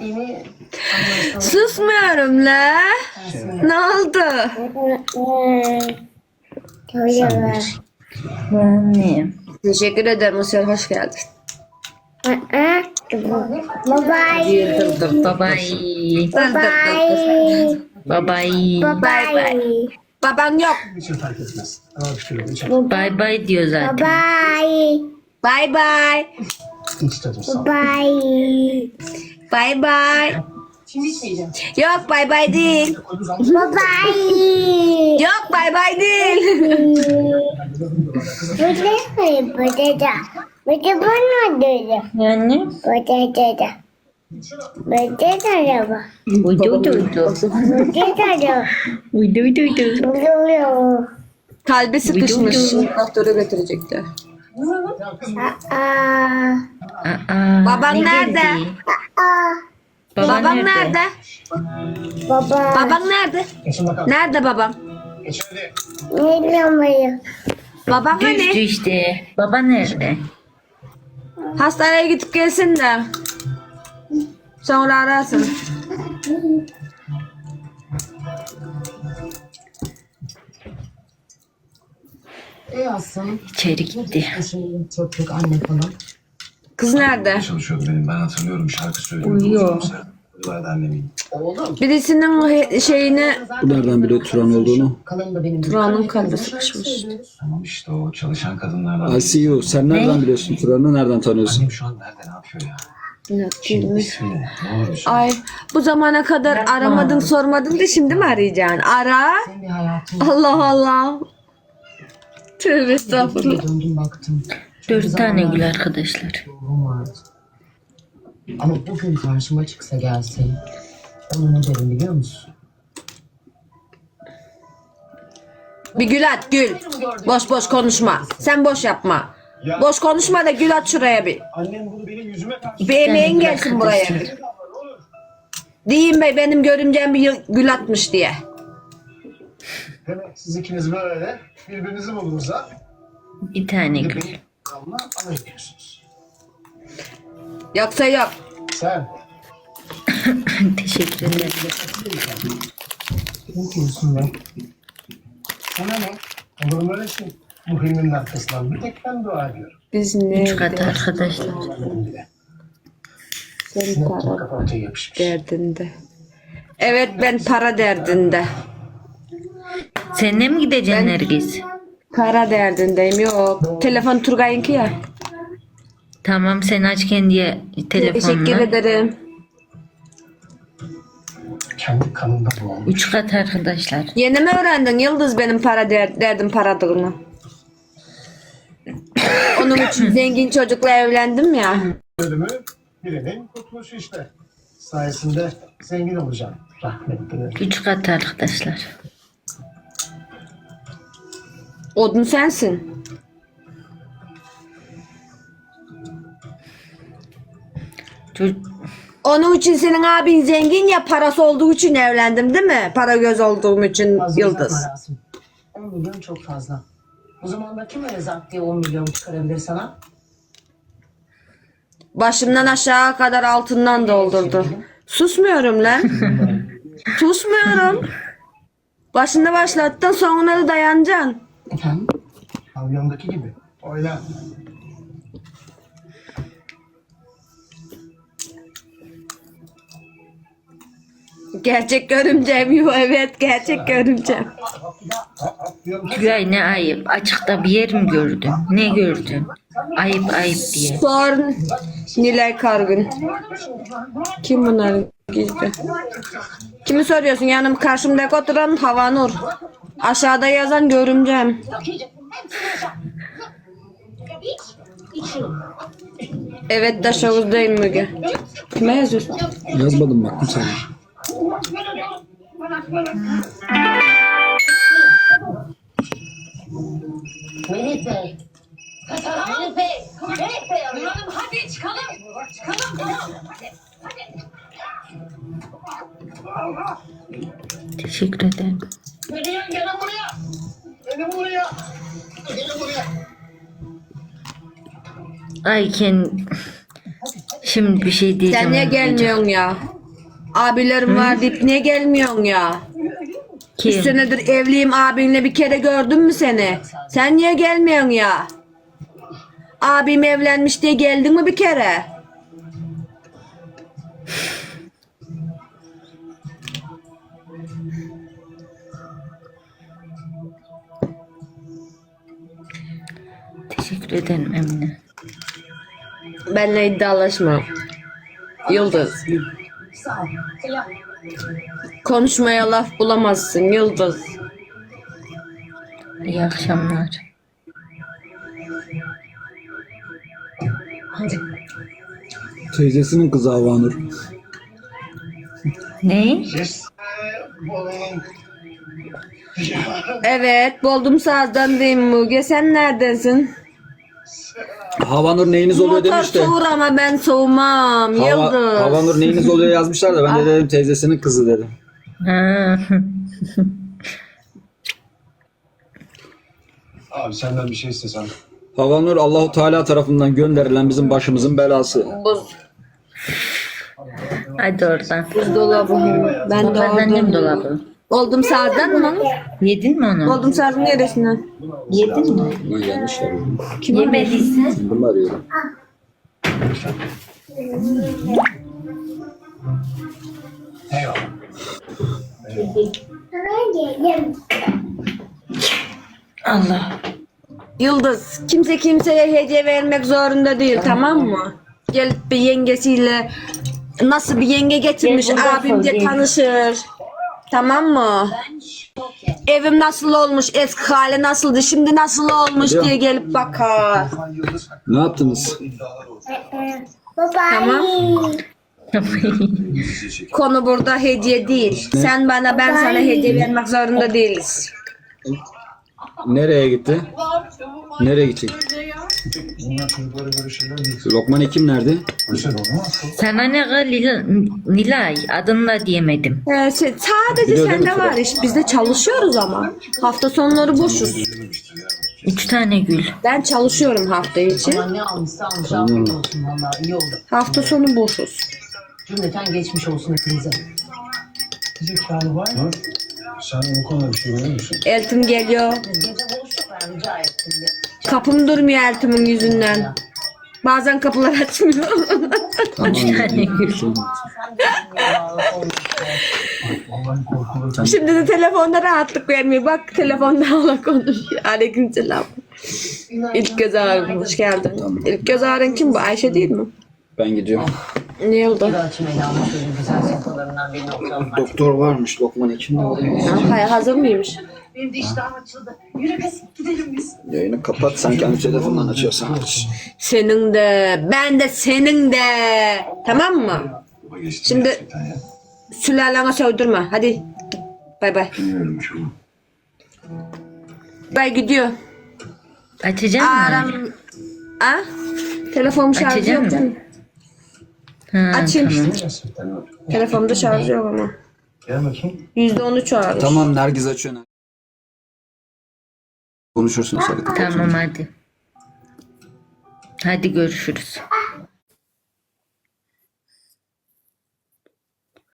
Beni Susmuyorum la. Ne oldu? Annem. Teşekkür ederim Usyal hoş geldin. Bye bye. Dır dır. Babay. Dır dır dır. Bye. Babay. Bye bye. Baban yok. Hiç fark etmez. Ama bir kilo içer. Bay bay diyor zaten. Bye. Bye bye. İç tadım sağ ol. Bye. Bye bye. Şimdi içmeyeceğim. Yok bye bye değil. Bye. Yok bye bye değil. Bu ne koyayım? Bu da da. Bu da bana dedi. Yani Bu da da. Bu da da uydu uydu. Bu da da. Uydu uydu uydu. Bu da da. Kalbi sıkışmış. Doktora götürecekler. Aa. Aa, Baban ne nerede? geldi? Aa. Baban, Babam nerede? Baba. Babam nerede? Nerede babam? Bilmiyorum. Babam Düştü hani? işte. Baba nerede? Hastaneye gidip gelsin de. Sonra arasın. İçeri gitti. çöplük anne falan. Kız nerede? çalışıyordu benim. Ben hatırlıyorum şarkı söylüyordu. Uyuyor. süre. Yıllardı annemin. Oğlum. Birisinin he- şeyini zaten Bu nereden biliyor Turan olduğunu? Da. Turan'ın kalbi Şarkı sıkışmış. söylüyoruz. Tamam işte o çalışan kadınlardan. ICU. Sen nereden biliyorsun Turan'ı? Nereden tanıyorsun? Annem şu an nerede ne yapıyor ya? Şimdi ismi ne? Ne olur söyle. Ay bu zamana kadar aramadın sormadın da şimdi mi arayacaksın? Ara. Senin bir hayatın. Allah Allah. Tövbe estağfurullah. Döndüm baktım. Dört tane zamanlar gül arkadaşlar. vardı. Ama bugün karşıma çıksa gelse onu ne derim biliyor musun? Bir gül at gül. Boş boş konuşma. Sen boş yapma. Boş konuşma da gül at şuraya bir. Annem bunu benim yüzüme karşı Bir emeğin gelsin buraya. Diyeyim be benim görümcem bir gül atmış diye. Demek siz ikiniz böyle birbirinizi buldunuz ha. Bir tane gül. Ama ana gidiyorsunuz. Yoksa yok. Sen Teşekkür ederim. Ne diyorsun be? sana ne? Olur mu öyle şey? Bu filmin arkasından bir tek ben dua ediyorum. Biz Üç ne kat arkadaşlar. Bile. Senin Sinek gibi para kafa ortaya yapışmış. derdinde. Evet ben para derdinde. Seninle mi gideceksin Nergis? Para derdindeyim yok. Telefon Turgay'ınki ya. Tamam sen aç kendi Teşekkür telefonunu. ederim. Kendi kanında doğmuş. Üç kat arkadaşlar. Yeni mi öğrendin Yıldız benim para der, derdim paradığını? Onun için zengin çocukla evlendim ya. Ölümü birinin kurtuluşu işte. Sayesinde zengin olacağım. Rahmetli. Üç kat arkadaşlar. Odun sensin. Çocuk- Onun için senin abin zengin ya parası olduğu için evlendim değil mi? Para göz olduğum için Fazla Yıldız. uzatma Rasim. 10 milyon çok fazla. O zaman da kim öyle zat diye 10 milyon çıkarabilir sana? Başımdan aşağı kadar altından doldurdu. Susmuyorum lan. Susmuyorum. Başında başlattın sonuna da dayanacaksın. Efendim? Pavyondaki gibi. Oyna. Gerçek görümcem yok evet gerçek görümcem. Tülay ne ayıp. Açıkta bir yer mi gördün? Ne gördün? Ayıp ayıp diye. Sor Nilay Kargın. Kim bunlar gizli? Kimi soruyorsun? Yanım karşımdaki oturan Havanur. Aşağıda yazan görümcem. Evet de şovuzdayım Müge. Kime yazıyorsun? Yazmadım baktım sana. Melih Bey arıyor. Hadi çıkalım. Çıkalım tamam. Hadi. Hadi. Teşekkür ederim. Ayken Şimdi bir şey diyeceğim. Sen niye gelmiyorsun ya? Abilerim var deyip niye gelmiyorsun ya? Üç Kim? senedir evliyim abinle bir kere gördün mü seni? Sen niye gelmiyorsun ya? Abim evlenmiş diye geldin mi bir kere? Teşekkür ederim Emine. Benle iddialaşma. Yıldız. Konuşmaya laf bulamazsın Yıldız. İyi akşamlar. Teyzesinin kızı Havanur. Ne? Evet, buldum sazdan değil Muge. Sen neredesin? Havanur neyiniz oluyor Motor demiş de. soğur ama ben soğumam. Hava, Yıldız. Havanur neyiniz oluyor yazmışlar da ben de dedim teyzesinin kızı dedim. Ha. Abi senden bir şey istesem. Havanur Allahu Teala tarafından gönderilen bizim başımızın belası. Buz, Hadi oradan. buzdolabı. Ben de Bazen annem dolabı. Oldum sazdan mı? Yedin mi onu? Oldum sazın neresinden? Yedin mi? Lan gelmişler. Yemediysen Bunlar yiyor. Eyvallah. Hadi. Allah. Yıldız, kimse kimseye hediye vermek zorunda değil, tamam mı? Gelip bir yengesiyle nasıl bir yenge getirmiş abim diye tanışır. Tamam mı? Evim nasıl olmuş, eski hali nasıldı, şimdi nasıl olmuş diye gelip bakar. Ne yaptınız? Baba. Tamam. Konu burada hediye değil. Sen bana ben sana hediye vermek zorunda değiliz. Nereye gitti? Nereye gidecek? Bunlar çocuklara göre şeyler değil. Lokman Ekim nerede? Güzel olmaz. Sana ne Nilay adını da diyemedim. Ee, şey, sadece Biliyorum sende Fırat. var iş. Biz de çalışıyoruz ama. Hafta sonları boşuz. Üç tane gül. Ben çalışıyorum hafta içi. Ama ne almışsa almış afiyet olsun valla iyi oldu. Hafta sonu boşuz. Cümleten geçmiş olsun hepinize. Zekalı var mı? Sen bu konuda bir şey biliyor musun? Eltim geliyor. Gece boşluk ver rica ettim. Kapım durmuyor Eltim'in yüzünden. Bazen kapılar açmıyor. Tamam. Şimdi de telefonda rahatlık vermiyor. Bak telefonda hala konuşuyor. Aleykümselam. İlk göz ağrım. Hoş geldin. İlk göz ağrın kim bu? Ayşe değil mi? Ben gidiyorum. Ne oldu? Doktor varmış. Lokman Ekim nerede? Ha, hayır, hazır mıymış? Benim de iştahım açıldı. Yürü kız gidelim biz. Yayını kapat. Sen kendi telefonundan açıyorsan aç. Senin de, ben de senin de. Tamam mı? Baba geçti Şimdi- gerçekten ya. Sülalene sövdürme. Hadi. Bay bay. Bilmiyorum şu an. Bay gidiyor. Açacak mı? Aram. Ha? Telefon şarjı Açacak yok değil mi? Ha, Açayım. tamam. gerçekten öyle. Telefonda yok ama. Gel bakayım. Yüzde on üç varmış. Tamam Nergiz açıyor. Hadi kapatıyorum. Tamam hadi. Hadi görüşürüz.